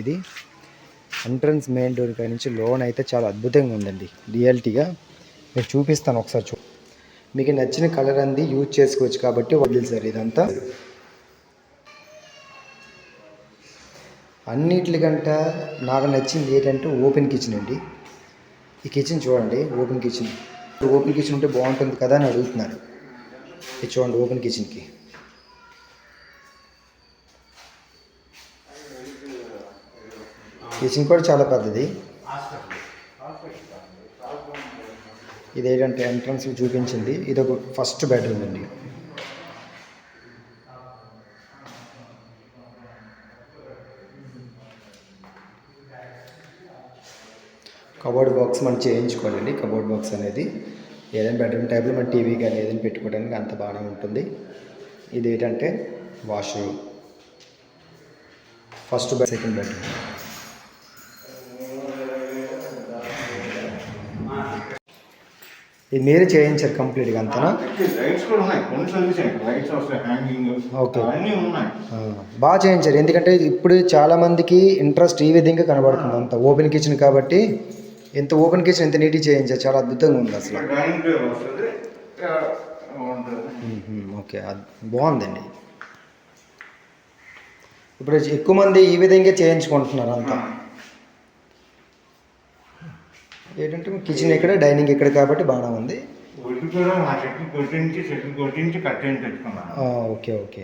ఇది entrance main door కాడి నుంచి లోన్ అయితే చాలా అద్భుతంగా ఉందండి. రియాలిటీగా మీకు చూపిస్తాను ఒకసారి చూ మీకు నచ్చిన కలర్ అంది యూజ్ చేసుకోవచ్చు కాబట్టి వదిలి సార్ ఇదంతా. అన్నిటికంట నాకు నచ్చింది ఏంటంటే ఓపెన్ కిచెన్ అండి. ఈ కిచెన్ చూడండి ఓపెన్ కిచెన్. ఓపెన్ కిచెన్ ఉంటే బాగుంటుంది కదా అని అడుగుతున్నారు. ఇది చూడండి ఓపెన్ కిచెన్కి. కిచెన్ కూడా చాలా పెద్దది. ఇది ఏంటంటే ఎంట్రన్స్ చూపించింది. ఇది ఒక ఫస్ట్ బెడ్రూమ్ అండి. కబోర్డ్ బాక్స్ మనం చేయించుకోవాలండి కబోర్డ్ బాక్స్ అనేది ఏదైనా బెడ్రూమ్ టైప్లో మన టీవీ కానీ ఏదైనా పెట్టుకోవడానికి అంత బాగానే ఉంటుంది. ఇది ఏంటంటే washroom. First bed second bedroom. ఇది మీరే చేయించారు కంప్లీట్గా అంతనా? ఆ, బాగా చేయించారు. ఎందుకంటే ఇప్పుడు చాలా మందికి ఇంట్రెస్ట్ ఈ విధంగా కనబడుతుంది అంత ఓపెన్ కిచెన్ కాబట్టి. ఎంత ఓపెన్ కిచెన్ ఎంత నీట్గా చేయించారు. చాలా అద్భుతంగా ఉంది అసలు. ఓకే. బాగుందండి. ఇప్పుడు ఎక్కువ మంది ఈ విధంగా చేయించుకుంటున్నారు అంతా. ఏంటంటే కిచెన్ ఇక్కడ డైనింగ్ ఇక్కడ కాబట్టి బాగానే ఉంది. Okay okay.